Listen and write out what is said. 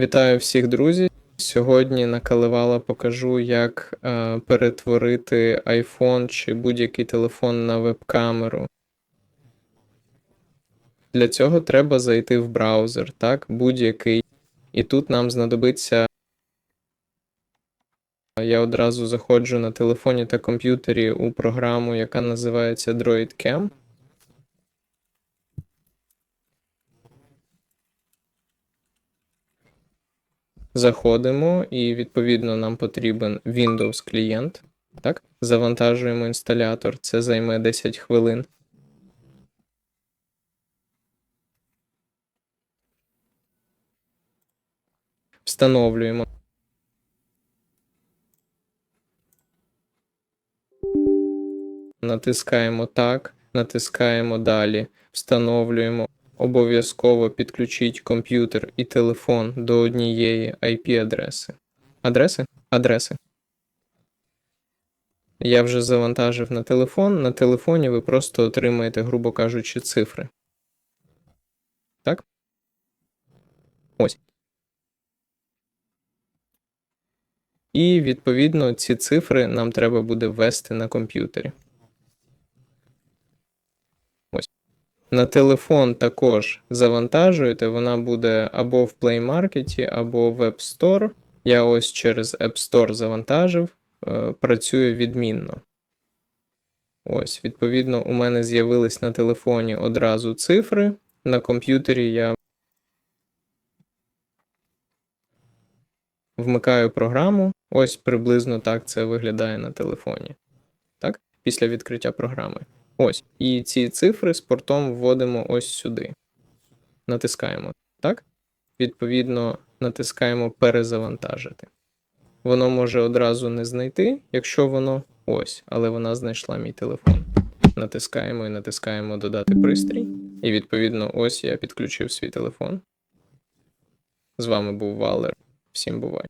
Вітаю всіх, друзі. Сьогодні на Калевала покажу, як е, перетворити iPhone чи будь-який телефон на веб-камеру. Для цього треба зайти в браузер, так, будь-який. І тут нам знадобиться. Я одразу заходжу на телефоні та комп'ютері у програму, яка називається DroidCam. Заходимо, і відповідно нам потрібен Windows клієнт. Так? Завантажуємо інсталятор, це займе 10 хвилин. Встановлюємо. Натискаємо так, натискаємо далі, встановлюємо. Обов'язково підключіть комп'ютер і телефон до однієї IP-адреси. Адреси? Адреси. Я вже завантажив на телефон. На телефоні ви просто отримаєте, грубо кажучи, цифри. Так? Ось. І відповідно ці цифри нам треба буде ввести на комп'ютері. На телефон також завантажуєте, вона буде або в Play Market, або в App Store. Я ось через App Store завантажив, е, працює відмінно. Ось, відповідно, у мене з'явились на телефоні одразу цифри. На комп'ютері я вмикаю програму. Ось приблизно так це виглядає на телефоні. Так? Після відкриття програми. Ось. І ці цифри з портом вводимо ось сюди. Натискаємо. Так? Відповідно, натискаємо перезавантажити. Воно може одразу не знайти, якщо воно ось, але вона знайшла мій телефон. Натискаємо і натискаємо додати пристрій. І відповідно, ось я підключив свій телефон. З вами був Валер. Всім бувай!